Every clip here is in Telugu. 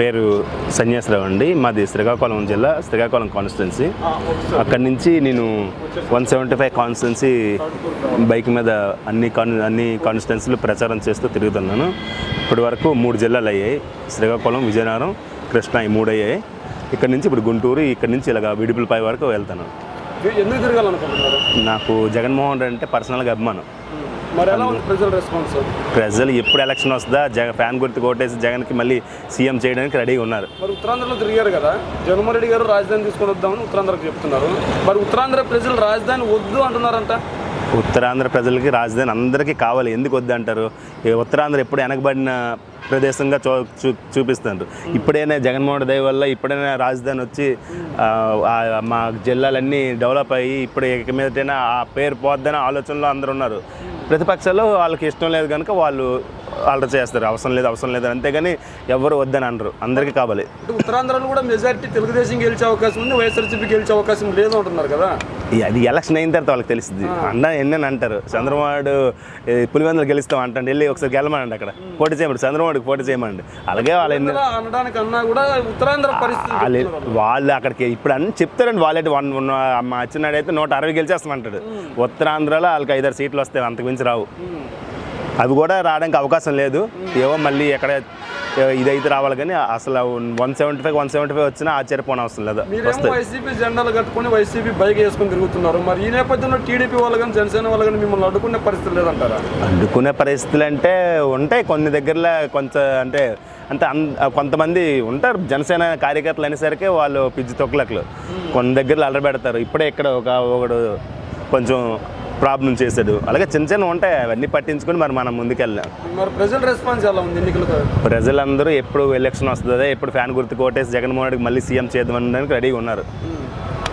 పేరు సన్యాసరావు అండి. మాది శ్రీకాకుళం జిల్లా శ్రీకాకుళం కాన్స్టిట్యున్సీ. అక్కడి నుంచి నేను one seventy five constituency bike మీద అన్ని కాన్ అన్ని కాన్స్టిట్యున్సీలు ప్రచారం చేస్తూ తిరుగుతున్నాను. ఇప్పటి వరకు మూడు జిల్లాలు అయ్యాయి. శ్రీకాకుళం విజయనగరం కృష్ణా ఈ మూడు అయ్యాయి. ఇక్కడ నుంచి ఇప్పుడు గుంటూరు ఇక్కడ నుంచి ఇలాగ విడుపులపై వరకు వెళ్తాను. నాకు జగన్మోహన్ రెడ్డి అంటే పర్సనల్గా అభిమానం. ప్రజల రెస్పాన్స్ ప్రజలు ఎప్పుడు ఎలక్షన్ వస్తుందా? జగ ఫ్యాన్ గుర్తు కొట్టేసి జగన్కి మళ్ళీ సీఎం చేయడానికి రెడీగా ఉన్నారు. మరి ఉత్తరాంధ్రలో తిరిగారు కదా? జగన్మోహన్ రెడ్డి గారు రాజధాని తీసుకొని వద్దామని ఉత్తరాంధ్రకు చెప్తున్నారు. మరి ఉత్తరాంధ్ర ప్రజలు రాజధాని వద్దు అంటున్నారంట. ఉత్తరాంధ్ర ప్రజలకి రాజధాని అందరికీ కావాలి. ఎందుకు వద్దంటారు? ఉత్తరాంధ్ర ఎప్పుడు వెనకబడిన ప్రదేశంగా చూ చూ చూపిస్తున్నారు ఇప్పుడైనా జగన్మోహన్ దయ వల్ల ఇప్పుడైనా రాజధాని వచ్చి మా జిల్లాలన్నీ డెవలప్ అయ్యి ఇప్పుడు ఇక మీదటైనా ఆ పేరు పోద్దని ఆలోచనలో అందరూ ఉన్నారు. ప్రతిపక్షాలు వాళ్ళకి ఇష్టం లేదు కనుక వాళ్ళు ఆర్డర్ చేస్తారు. అవసరం లేదు అవసరం లేదు అంతేగాని ఎవరు వద్దని అనరు. అందరికీ కావాలి. ఉత్తరాంధ్రలో కూడా మెజారిటీ తెలుగుదేశం గెలిచే అవకాశం ఉంది వైఎస్ఆర్సీపీ గెలిచే అవకాశం లేదు అంటున్నారు కదా? అది ఎలక్షన్ అయిన తర్వాత వాళ్ళకి తెలుస్తుంది. అన్న ఎన్నని అంటారు. చంద్రబాబు పులివెందులు గెలుస్తాం అంటాడు. వెళ్ళి ఒకసారి గెలమండి అక్కడ. పోటీ చేయమండి చంద్రబాబుకి పోటీ చేయమండి అలాగే వాళ్ళ ఎన్ని ఇలా అనడానికి అన్నా కూడా ఉత్తరాంధ్ర పరిస్థితి వాళ్ళు. వాళ్ళు అక్కడికి ఇప్పుడు అన్ని చెప్తారండి. వాళ్ళైతే వన్ మా అయితే నూట అరవై గెలిచేస్తామంటాడు. ఉత్తరాంధ్రలో వాళ్ళకి ఐదారు సీట్లు వస్తాయి అంతకు మించి రావు. అవి కూడా రావడానికి అవకాశం లేదు. ఏవో మళ్ళీ ఎక్కడ ఇదైతే రావాలి కానీ అసలు one seventy five one seventy five వచ్చినా ఆశ్చర్యపోవడం అవసరం లేదు వైసీపీ జెండాలు కట్టుకొని వైసీపీ బైక్ వేసుకొని తిరుగుతున్నారు. మరి ఈ నేపథ్యంలో టీడీపీ వాళ్ళు కానీ జనసేన వాళ్ళు కానీ మిమ్మల్ని అడ్డుకునే పరిస్థితి లేదంటారా? అడ్డుకునే పరిస్థితులు అంటే ఉంటాయి. కొన్ని దగ్గరలో కొంత అంటే అంటే కొంతమంది ఉంటారు. జనసేన కార్యకర్తలు అనేసరికి వాళ్ళు పిచ్చి తొక్కులకులు కొన్ని దగ్గరలో అల్లరి పెడతారు. ఇప్పుడే ఇక్కడ ఒక ఒకడు కొంచెం ప్రాబ్లం చేశాడు. అలాగే చిన్న చిన్న ఉంటాయి అవన్నీ పట్టించుకొని మరి మనం ముందుకెళ్ళాం. మరి ప్రజల రెస్పాన్స్ ఎలా ఉంది ప్రజలందరూ ఎప్పుడు ఎలక్షన్ వస్తుందో ఎప్పుడు ఫ్యాన్ గుర్తు కొట్టేసి జగన్మోహన్ రెడ్డికి మళ్ళీ సీఎం చేద్దామనడానికి రెడీగా ఉన్నారు.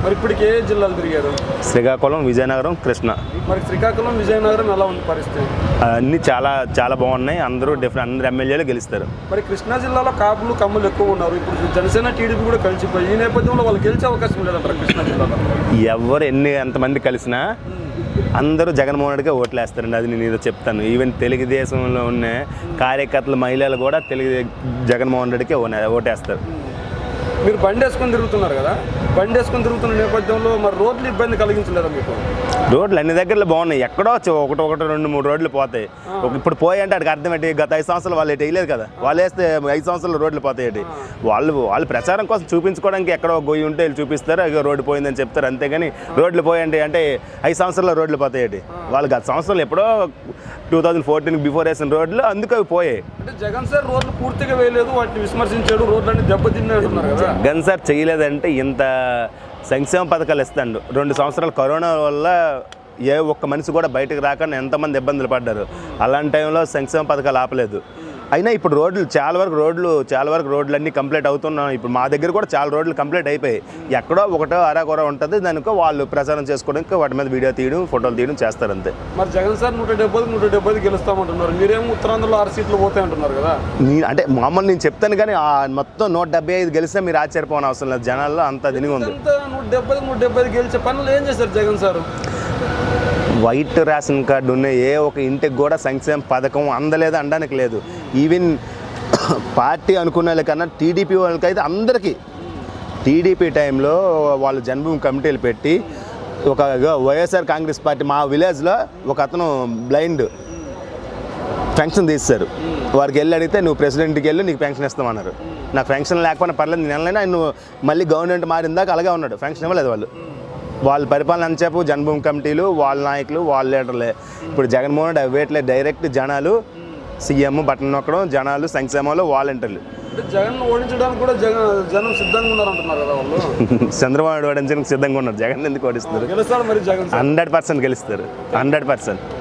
మరి ఇప్పటికి ఏ జిల్లాలు తిరిగారు? శ్రీకాకుళం విజయనగరం కృష్ణ. మరి శ్రీకాకుళం విజయనగరం ఎలా ఉంది పరిస్థితి? అన్నీ చాలా చాలా బాగున్నాయి. అందరూ డిఫరెంట్ అందరు ఎమ్మెల్యేలు గెలుస్తారు. మరి కృష్ణా జిల్లాలో కాపులు కమ్ములు ఎక్కువ ఉన్నారు. ఇప్పుడు జనసేన టీడీపీ కూడా కలిసిపోయి ఈ నేపథ్యంలో వాళ్ళు గెలిచే అవకాశం లేదంటారు కృష్ణా జిల్లాలో? ఎవరు ఎన్ని ఎంతమంది కలిసినా అందరూ జగన్మోహన్ రెడ్డిగా ఓట్లేస్తారండి. అది నేను ఏదో చెప్తాను. ఈవెన్ తెలుగుదేశంలో ఉన్న కార్యకర్తలు మహిళలు కూడా తెలుగు జగన్మోహన్ రెడ్డికి ఓనే- ఓటేస్తారు. మీరు బండి వేసుకొని తిరుగుతున్నారు కదా? బండి వేసుకొని తిరుగుతున్న నేపథ్యంలో మరి రోడ్లు ఇబ్బంది కలిగించలేదా మీకు? రోడ్లు అన్ని దగ్గరలో బాగున్నాయి. ఎక్కడో ఒకటి ఒకటి రెండు మూడు రోడ్లు పోతాయి. ఇప్పుడు పోయి అంటే అక్కడికి అర్థం ఏంటి? గత ఐదు సంవత్సరాలు వాళ్ళు వేయలేదు కదా. వాళ్ళు వేస్తే ఐదు సంవత్సరాలు రోడ్లు పోతాయి వాళ్ళు వాళ్ళు ప్రచారం కోసం చూపించుకోవడానికి ఎక్కడో గొయ్యి ఉంటే వీళ్ళు చూపిస్తారు. ఇక రోడ్డు పోయిందని చెప్తారు. అంతేగాని రోడ్లు పోయండి అంటే ఐదు సంవత్సరాల్లో రోడ్లు పోతాయి వాళ్ళు గత సంవత్సరాలు ఎప్పుడో టూ థౌజండ్ ఫోర్టీన్ బిఫోర్ వేసిన రోడ్లు అందుకు అవి పోయాయి. అంటే జగన్ సార్ రోడ్లు పూర్తిగా వేయలేదు. వాటిని విస్మరించాడు రోడ్లన్నీ దెబ్బతిన్నాయి అంటున్నారు కదా. జగన్ సార్ చేయలేదంటే ఇంత సంక్షేమ పథకాలు ఇస్తాడు. రెండు సంవత్సరాలు కరోనా వల్ల ఏ ఒక్క మనిషి కూడా బయటకు రాకుండా ఎంతమంది ఇబ్బందులు పడ్డారు. అలాంటి టైంలో సంక్షేమ పథకాలు ఆపలేదు. అయినా ఇప్పుడు రోడ్లు చాలా వరకు రోడ్లు చాలా వరకు రోడ్లు అన్నీ కంప్లీట్ అవుతున్నాం ఇప్పుడు మా దగ్గర కూడా చాలా రోడ్లు కంప్లీట్ అయిపోయాయి. ఎక్కడో ఒకటో అరాకొర ఉంటుంది దానికో వాళ్ళు ప్రచారం చేసుకోవడానికి వాటి మీద వీడియో తీయడం ఫోటోలు తీయడం చేస్తారు అంతే. మరి జగన్ సార్ నూట డెబ్బై నూట డెబ్బై గెలుస్తామంటున్నారు. మీరేమో ఉత్తరాంధ్రలో ఆరు సీట్లు పోతాయి అంటున్నారు కదా అంటే మామూలు నేను చెప్తాను కానీ ఆ మొత్తం నూట డెబ్బై ఐదు గెలిస్తే మీరు ఆశ్చర్యపోవడం అవసరం లేదు. జనాల్లో అంత దినిగి ఉంది. నూట డెబ్బై నూట డెబ్బై గెలిచే పనులు ఏం చేశారు Jagan sir? White ration card ఉన్న ఏ ఒక ఇంటికి కూడా సంక్షేమ పథకం అందలేదు అనడానికి లేదు. ఈవెన్ పార్టీ అనుకున్న వాళ్ళకన్నా టీడీపీ వాళ్ళకైతే అందరికీ టీడీపీ టైంలో వాళ్ళు జన్మభూమి కమిటీలు పెట్టి ఒక వైఎస్ఆర్ కాంగ్రెస్ పార్టీ మా విలేజ్లో ఒక అతను బ్లైండ్ పెన్షన్ తీస్తారు వారికి వెళ్ళి అడిగితే నువ్వు ప్రెసిడెంట్కి వెళ్ళి నీకు పెన్షన్ ఇస్తామన్నారు. నాకు పెన్షన్ లేకపోయినా పర్లేదు నేను వెళ్ళినా నువ్వు మళ్ళీ గవర్నమెంట్ మారిందాక అలాగే ఉన్నాడు. పెన్షన్ ఇవ్వలేదు వాళ్ళు. వాళ్ళ పరిపాలన అంతసేపు జన్మభూమి కమిటీలు వాళ్ళ నాయకులు వాళ్ళ లీడర్లే. ఇప్పుడు జగన్మోహన్ రెడ్డి వేట్లే డైరెక్ట్ జనాలు సీఎం బటన్ నొక్కడం జనాలు సంక్షేమంలో వాలంటీర్లు. అంటే జగన్ ఓడించడానికి కూడా జగన్ జనం సిద్ధంగా ఉన్నారు అంటున్నారు కదా వాళ్ళు. చంద్రబాబు ఓడించడానికి సిద్ధంగా ఉన్నారు. జగన్ ఎందుకు ఓడిస్తారు మరి జగన్. హండ్రెడ్ పర్సెంట్ గెలుస్తారు. Hundred percent.